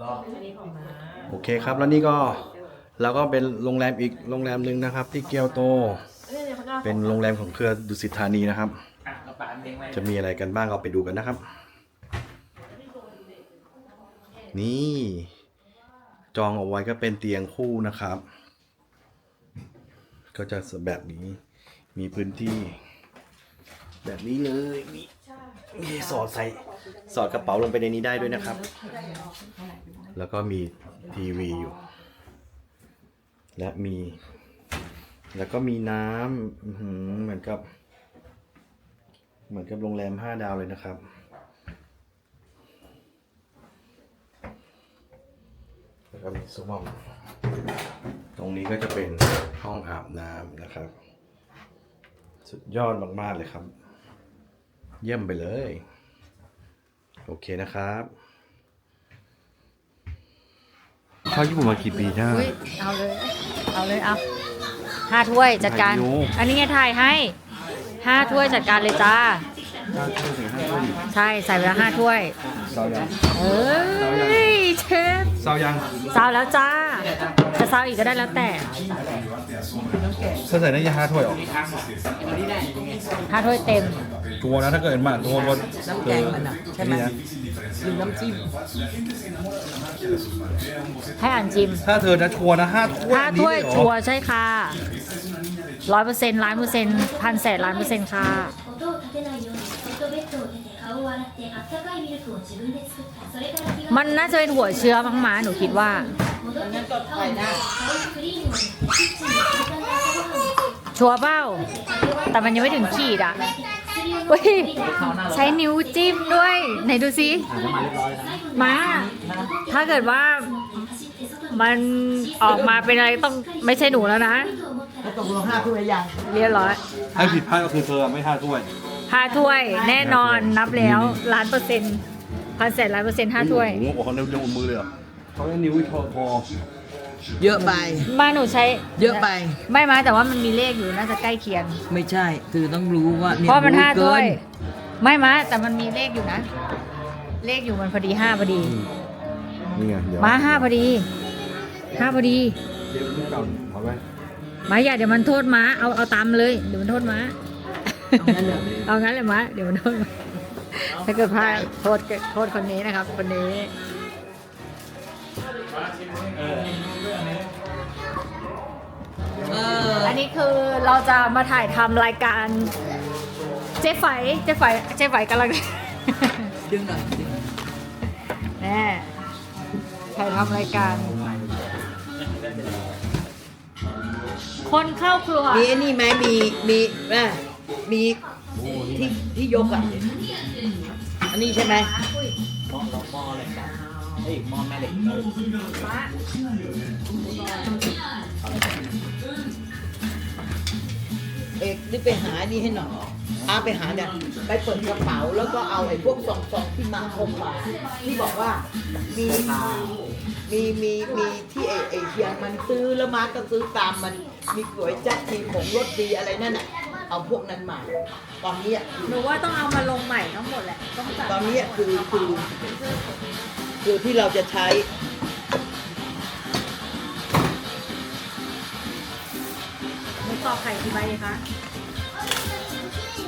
อันนี้ของน้าโอเคครับแล้วนี่ก็เราก็เป็นโรงแรมอีกโรงแรมหนึ่งนะครับ ที่เกียวโตเนี่ยเนี่ยเขาจะอาเป็นโรงแรมของเครือดุสิตธานีนะครับ อะเราปาเลี้ยงไว้จะมีอะไรกันบ้างเราไปดูกันนะครับ นี่ จองเอาไว้ก็เป็นเตียงคู่นะครับ ก็จะแบบนี้มีพื้นที่ แบบนี้เลยนี่นี่สอดใส่ สอดกระเป๋าลงไปในนี้ได้ด้วยนะครับ แล้วก็มีทีวีอยู่ และมี แล้วก็มีน้ำเหมือนกับ เหมือนกับโรงแรมห้าดาวเลยนะครับ แล้วก็มีซุ้มตรงนี้ก็จะเป็นห้องอาบน้ำนะครับ สุดยอดมาก ๆ เลยครับ เยี่ยมไปเลย โอเคนะครับเข้าญี่ปุ่นมากี่ปีจ้าอุ๊ยเอาเลย เอาเลย เอาห้าถ้วยจัดการ ถ่ายอยู่ อันนี้ไงถ่ายให้ห้าถ้วยจัดการเลยจ้า ห้าถ้วยถึงห้าถ้วยใช่ใส่ไปแล้วห้าถ้วย เซายังเอ้ยเชฟเซายังซาวแล้วจ้า จะซาวอีกก็ได้แล้วแต่ถ้าใส่ได้ยังห้าถ้วยหรอห้าถ้วยเต็มทัวร์นะถ้าเกิดมาทัวร์รถ น้ำแกงมันอ่ะใช่ไหม นี่นะ หรือน้ำจิ้ม ให้อ่านจิม ถ้าเธอจะทัวร์นะห้าถ้วย ห้าถ้วย นี่เลเหรอ ชัวร์ใช่ค่ะร้อยเปอร์เซ็นต์ล้านเปอร์เซ็นต์พันแสนล้านเปอร์เซ็นต์ค่ะ 音を立てないようにそっとベッドを出て顔を洗ってあったかいミルクを自分で作ったそれから気が มันน่าจะเป็นหัวเชื้อมั้งม้าหนูคิดว่า 戻ってきて顔に顔にクリームを塗ってキッチンで簡単な朝ごはんを作って ชัวร์เปล่า แต่มันยังไม่ถึงขีดอ่ะ 薬を เฮ้ยใช้นิ้วจิ้มด้วย ไหนดูซิอาจจะมาเรียบร้อยแล้วนะมาถ้าเกิดว่ามันออกมาเป็นอะไรต้องไม่ใช่หนูแล้วนะแล้วตกลงห้าถ้วยยังเรียบร้อยถ้าผิดพลาดก็คือเธอไม่ห้าถ้วยห้าถ้วยแน่นอนนับแล้วล้านเปอร์เซ็นต์พันแสนล้านเปอร์เซ็นต์ห้าถ้วยโอ้โหเขานิ้วนิ้วมือเลยเหรอเขาเรียกนิ้วพอพอ เยอะไปมาหนูใช้เยอะไป ไม่มาแต่ว่ามันมีเลขอยู่น่าจะใกล้เคียง ไม่ใช่ คือต้องรู้ว่าเนี่ยเพราะมันห้าเกิถ้วย ไม่มาแต่มันมีเลขอยู่นะ เลขอยู่มันพอดีห้าพอดี นี่ไงเดี๋ยวมาห้าพอดีห้าพอดี เดี๋ยวเก่าเอาไว้มาอย่าเดี๋ยวมันโทษม้าเอาเอาตามเลยเดี๋ยวมันโทษม้าเอางั้นเหรอเอางั้นเลยม้าเดี๋ยวมันโทษม้าถ้าเกิดพลาดโทษโทษคนนี้นะครับ คนนี้เอออันนี้คือเราจะมาถ่ายทำรายการเจ๊ไฝเจ๊ไฝเจ๊ไฝกำลัง ดึงหน่อยดึงแน่ถ่ายทำรายการ คนเข้าครัว มีไอ้นี่ไหมมีมีอะมีที่ที่ยกอะอันนี้ใช่ไหมมอมออะไรกัน เฮ้ยมอแม่เหล็กเอกนี่ไปหานี่ให้หน่อยอาไปหาเนี่ยไปเปิดกระเป๋าแล้วก็เอาไอ้พวกซองซองที่มาคมมาที่บอกว่ามีมีมีมีที่ไอ้ไอ้เฮียงมันซื้อแล้วมาก็ซื้อตามมันมีก๋วยจั๊บมีผงรสดีอะไรนั่นน่ะเอาพวกนั้นมา ตอนนี้อะหนูว่าต้องเอามาลงใหม่ทั้งหมดแหละต้องจัดตอนนี้คือคือ คือที่เราจะใช้หนูตอกไข่กี่ใบคะ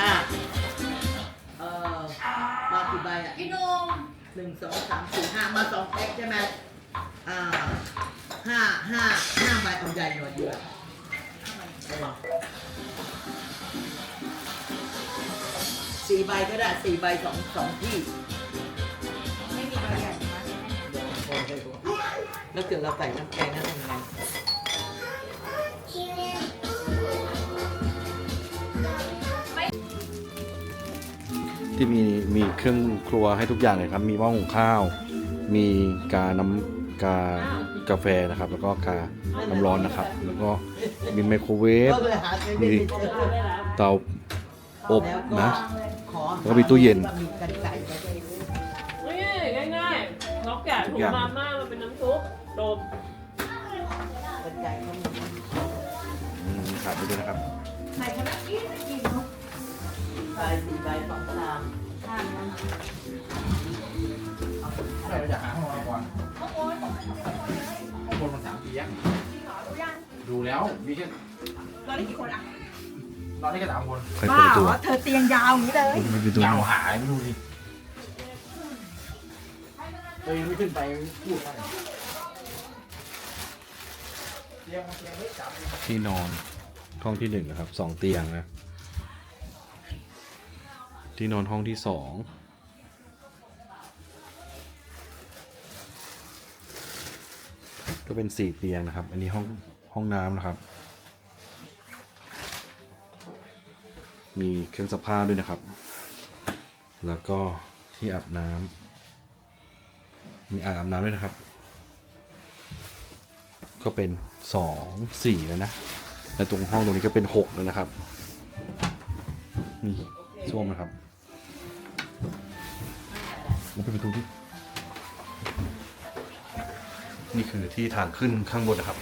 ห้าเอ่อมากี่ใบอะพี่นมหนึ่งสองสามสี่ห้ามาสองแพ็คใช่ไหมอ่าห้าห้าห้าใบเอาใหญ่หน่อยดีกว่าสี่ใบก็ได้สี่ใบสองสองที่ แล้วเกิดเราใส่น้ำแกงนั่นทำไงที่มีมีเครื่องครัวให้ทุกอย่างเลยครับ มีหม้อหุงข้าว มีกาน้ำกากาแฟนะครับ แล้วก็กาน้ำร้อนนะครับ แล้วก็มีไมโครเวฟ ก็เลยหาเซเว่นไม่เจอเตาอบนะ ขอแล้วก็มีตู้เย็น มีกันไก่ไว้ด้วย นี่ง่ายๆเราแกะ ถุงมาม่ามันเป็นน้ำซุปโดมกันไก่เขามีอืมขาดไปด้วยนะครับใส่ขนาดนี้กี่เนาะใส่สี่ใบสองชามเราจะหาห้องนอนก่อนข้างบนตียงดูแล้วมีแค่นอนได้กี่คนอะนอนได้แค่สามคนใครเปิดประตูเธอเตียงยาวอย่างนี้เลยไม่เป็นตัวยาวหายไม่ดูดิ เอ้ยไม่ขึ้นไปพูดอะไรที่นอนห้องที่หนึ่งนะครับสองเตียงนะ ที่นอนห้องที่สองก็เป็นสี่เตียงนะครับ อันนี้ห้องห้องน้ำนะครับ มีเครื่องซักผ้าด้วยนะครับ แล้วก็ที่อาบน้ำ มีอ่างอาบน้ำด้วยนะครับ ก็เป็นสองสี่แล้วนะและตรงห้องตรงนี้ก็เป็นหกแล้วนะครับนี่ส้วมนะครับมันเป็นประตูที่นี่คือที่ทางขึ้นข้างบนนะครับ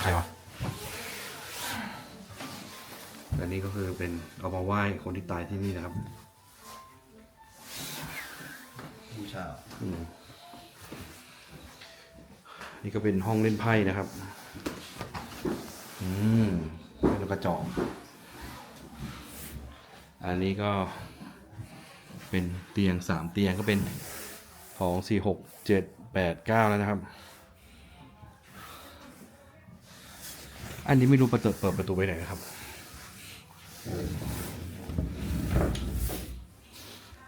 ใครวะอันนี้ก็คือเป็นเอามาไหว้คนที่ตายที่นี่นะครับ บูชาอืมนี่ก็เป็นห้องเล่นไพ่นะครับ อืมเป็นกระจกอันนี้ก็เป็นเตียงสามเตียงก็เป็นสองสี่หกเจ็ดแปดเก้าแล้วนะครับ อันนี้ไม่รู้เปิดเปิดประตูไปไหนนะครับ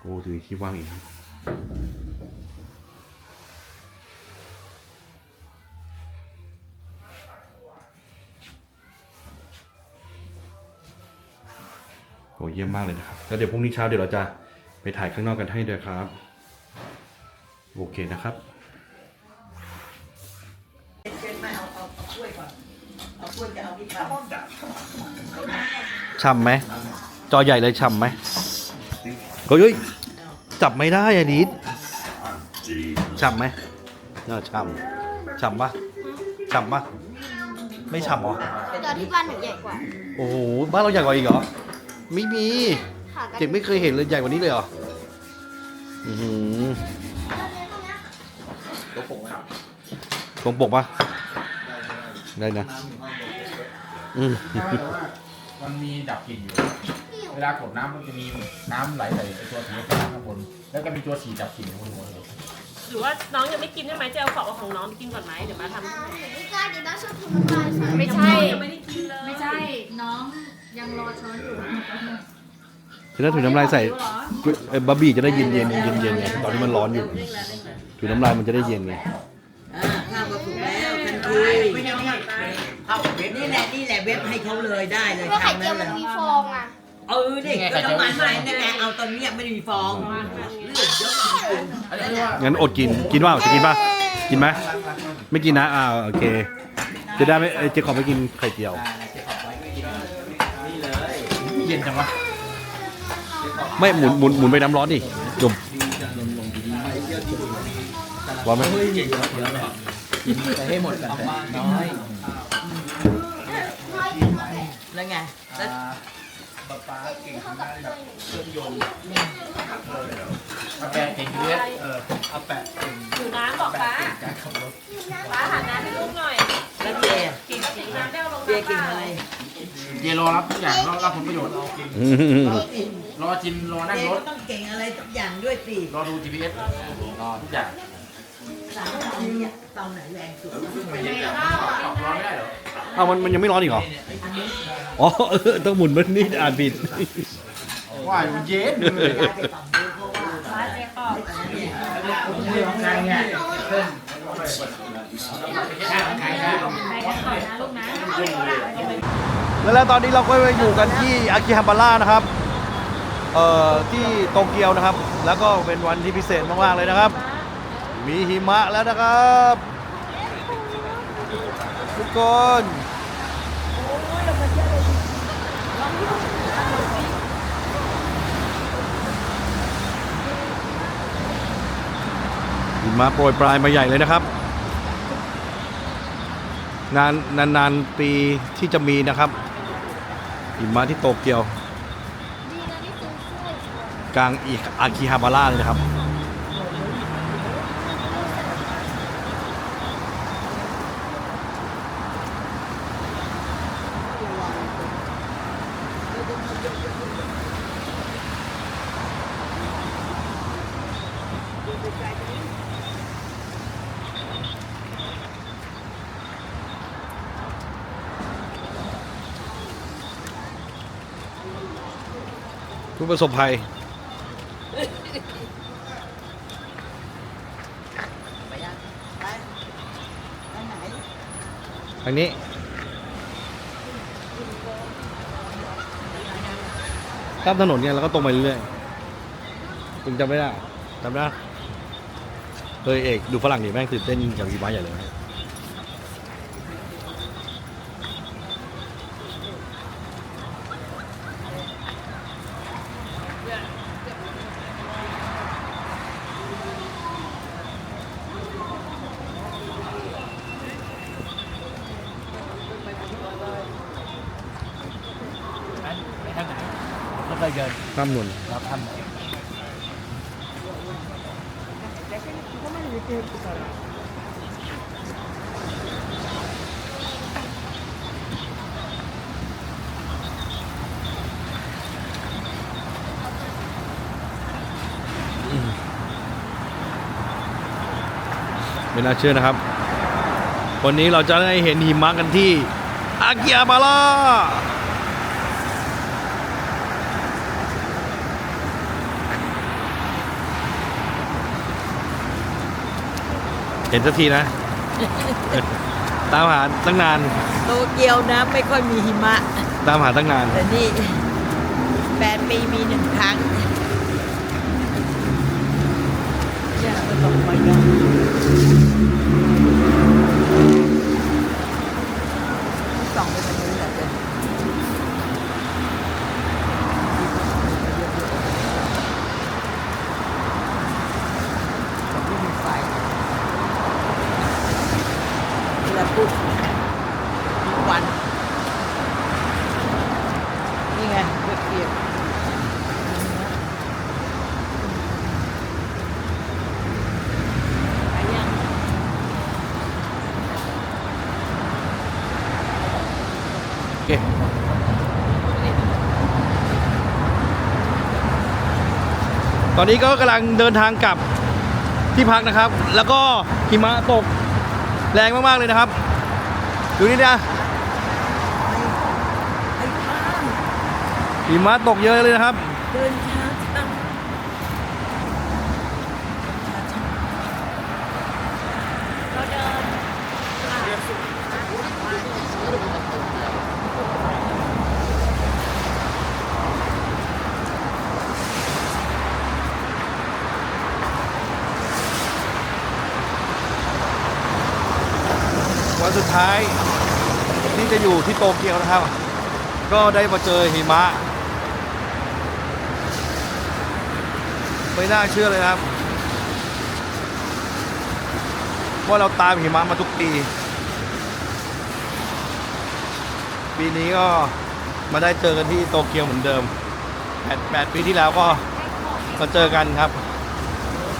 โอ้ดูที่ว่างอีกครับ โหเยี่ยมมากเลยนะครับ แล้วเดี๋ยวพรุ่งนี้เช้าเดี๋ยวเราจะไปถ่ายข้างนอกกันให้ด้วยครับ โอเคนะครับช้ำไหม จอใหญ่เลยฉ่ำไหมเฮ้ยเฮ้ย จับไม่ได้อะดิดฉ่ำไหมน่าฉ่ำฉ่ำปะฉ่ำปะไม่ฉ่ำเหรอจอที่บ้านหนูใหญ่กว่าโอ้โหบ้านเราใหญ่กว่าอีกเหรอไม่มีค่ะกันเด็กไม่เคยเห็นเลยใหญ่กว่านี้เลยเหรออือหือตรงปกปะได้นะอืมใช่แต่ว่า มันมีดับกลิ่นอยู่ เวลากดน้ำมันจะมีน้ำไหลใส่ไอ้ตัวสีฟ้าข้างบน แล้วก็มีตัวสีดับกลิ่นอยู่บนหัวเลยหรือว่าน้องยังไม่กินใช่ไหมจะเอาของของน้องไปกินก่อนไหมเดี๋ยวมาทำอ่าหนูไม่กล้าเดี๋ยวน้าชอบทำน้ำลายใส่ไม่ใช่ ยังไม่ได้กินเลยไม่ใช่น้องยังรอช้อนอยู่คือถ้าถุงน้ำลายใส่เอ้ยบะหมี่จะได้เย็นเย็นเย็นเย็นๆไงตอนนี้มันร้อนอยู่ถุงน้ำลายมันจะได้เย็นไง อ่าข้าวก็สุกแล้ว ทันทีเอาเว็บนี่แหละนี่แหละเว็บให้เขาเลยได้เลยเพราะไข่ทำเจียนั่วนแหมันละมีฟองอะเออดิก็น้ำมันใหม่นั่นแหละเอาตอนเนี้ยไม่ได้มีฟองเลือดเยอะจริงอันนี้เรียกว่างั้นอดกิน กินว่าจะกินป่ะ กินไหมไม่กินนะ อ่าโอเค จะได้ไม่เอ้ยเจ๊ขอไม่กินไข่เจียว เย็นจังวะไม่หมุนหมุนหมุนไปน้ำร้อนดิจุ่มร้อนไหม แต่ให้หมดกันแต่น้อยแล้วไงแล้วเอาแปะเก่งอยู่เลยเออเอาแปะอยู่น้ำบอกฟ้าฟ้าหาน้ำให้ลูกหน่อย แล้วเจกินกินน้ำได้เอาลงเจน้ำกินเปล่าอะไรเยรอรับทุกอย่างรอรับผลประโยชน์อืมรอจินรอนั่งรถต้องเก่งอะไรทุกอย่างด้วยสิรอดู GPS รอทุกอย่าง สามตอนนี้เตาไหนแรงสุดตอบรอไม่ได้เหรอเอามันมันยังไม่ร้อนอีกเหรอ อ๋อเออต้องหมุนมันนี่อ่านผิด ว่าอยู่เย็นเลยย้ายไปฝั่งนู้นเพราะว่าฟ้าเจ๊ขอบเรื่องไงเนี่ยเพิ่มไปกันก่อนนะลูกนะ แล้วตอนนี้เราก็อยู่กันที่อากิฮัมบาร่านะครับ เอ่อที่โตเกียวนะครับ แล้วก็เป็นวันที่พิเศษมากๆเลยนะครับ มีหิมะแล้วนะครับ ทุกคนหิมะโปรยปลายมาใหญ่เลยนะครับ นานนานๆปีที่จะมีนะครับหิมะที่โตเกียว กลางอีอากิฮาบาร่าเลยนะครับ ผู้ประสบภัยไปยังไปไปไหนทางนี้ ข้ามถนนเนี่ยแล้วก็ตรงไปเรื่อยๆถึงจำไม่ได้จำได้เฮ้ยเอก ดูฝรั่งดิแม่งตื่นเต้นกับวีบ้าใหญ่เลย ไปทางไหนก็ไปเดิน ข้ามถนนรับท่านไม่น่าเชื่อนะครับ วันนี้เราจะได้เห็นหิมะกันที่อากิยาบาระ เห็นสักทีนะ ตามหาตั้งนาน โตเกียวนะไม่ค่อยมีหิมะ ตามหาตั้งนาน แต่นี่แปดปีมีหนึ่งครั้งเนี่ยก็ต้องไปเนาะส่องไปทางนู้นแหละเจ้ะแต่ไม่มีไฟเวลาพูดทุกวัน นี่ไงเปรียบไปยัง โอเค ตอนนี้ก็กำลังเดินทางกลับที่พักนะครับ แล้วก็หิมะตกแรงมาก ๆ เลยนะครับ ดูนี่นะหิมะตกเยอะเลยนะครับ เดินทาง วันสุดท้ายที่จะอยู่ที่โตเกียวนะครับ ก็ได้มาเจอหิมะ ไม่น่าเชื่อเลยนะครับ ว่าเราตามหิมะมาทุกปี ปีนี้ก็มาได้เจอกันที่โตเกียวเหมือนเดิมแปดแปดปีที่แล้วก็มาเจอกันครับ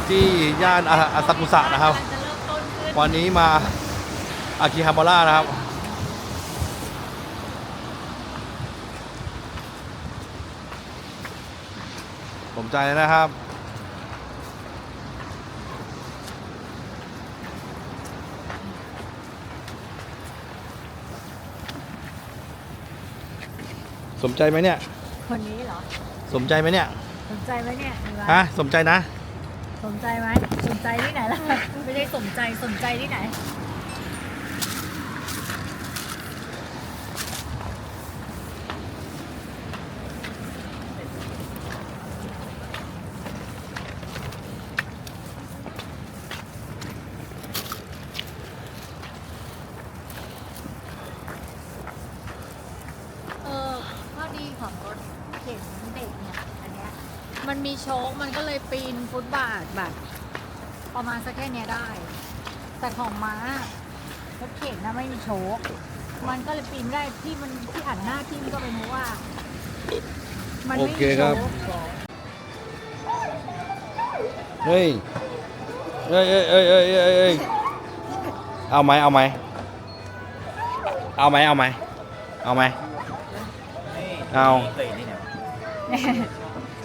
ที่ย่านอาอาซากุสะนะครับกำลังจะเริ่มต้นขึ้นวันนี้มา อากิฮาบาระนะครับ ผมใจนะครับ สมใจไหมเนี่ย คนนี้เหรอ สมใจไหมเนี่ย สนใจไหมเนี่ยมีวะฮะ สมใจนะ สนใจไหมสนใจที่ไหนล่ะ ไม่ได้สนใจสนใจที่ไหน เออข้อดีของรถเข็นเด็กเนี่ย อันเนี้ย มันมีโชคมันก็เลยปีน ฟุตบาทแบบประมาณสักแค่เนี้ยได้ แต่ของม้ารถเข็นนะไม่มีโชคมันก็เลยปีนไม่ได้ที่มันที่หันหน้าที่มันก็เป็นเพราะว่า มันไม่โอมีเคโชครับ ค เฮ้ยเอ้ยเอ้ยเอ้ยเอ้ยเอ้ยเอ้ยเอาไหมเอาไหมเอาไหมเอาไหมเอาไหมเอา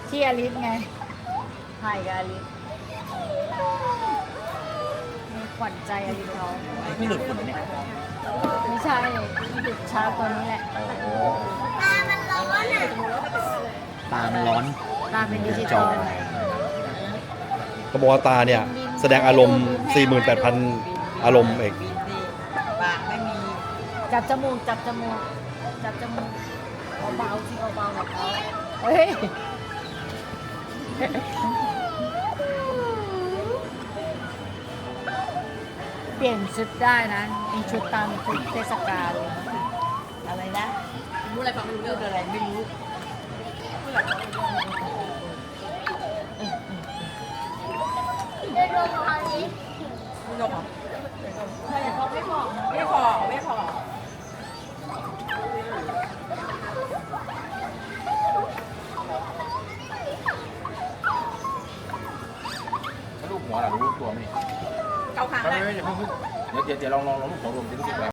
ที่อลิสไง ถ่ายกับอลิสมีขวัญใจอลิสเขาไม่หลุดคนเนี่ยไม่ใช่หยุดช้าตัวนี้แหละตามันร้อนอะตามันร้อนตาเป็นดิจิจตออลกระบอกตาเนี่ย แสดงอารมณ์ 48,000 อารมณ์เอกบินดีปากไม่มี จับจมูก จับจมูก จับจมูกเบาๆสิเบาๆแบบเขาเฮ้ย ปลี่ยนชุดได้นะมีชุดตามชุดเทศกาลเลยอะไรนะรู้อะไรฟังไม่รู้เรื่องอะไรไม่รู้ได้รวมของนี้ไม่รู้หรอแต่เขาไม่บอกไม่พอไม่พอแล้วลูกหัวล่ะรู้ตัวไหม เกาขาเพิ่งเดี๋ยวเดี๋ยวเดี๋ยวลองลองลองลูกขอรวมจะรู้สึกแบบ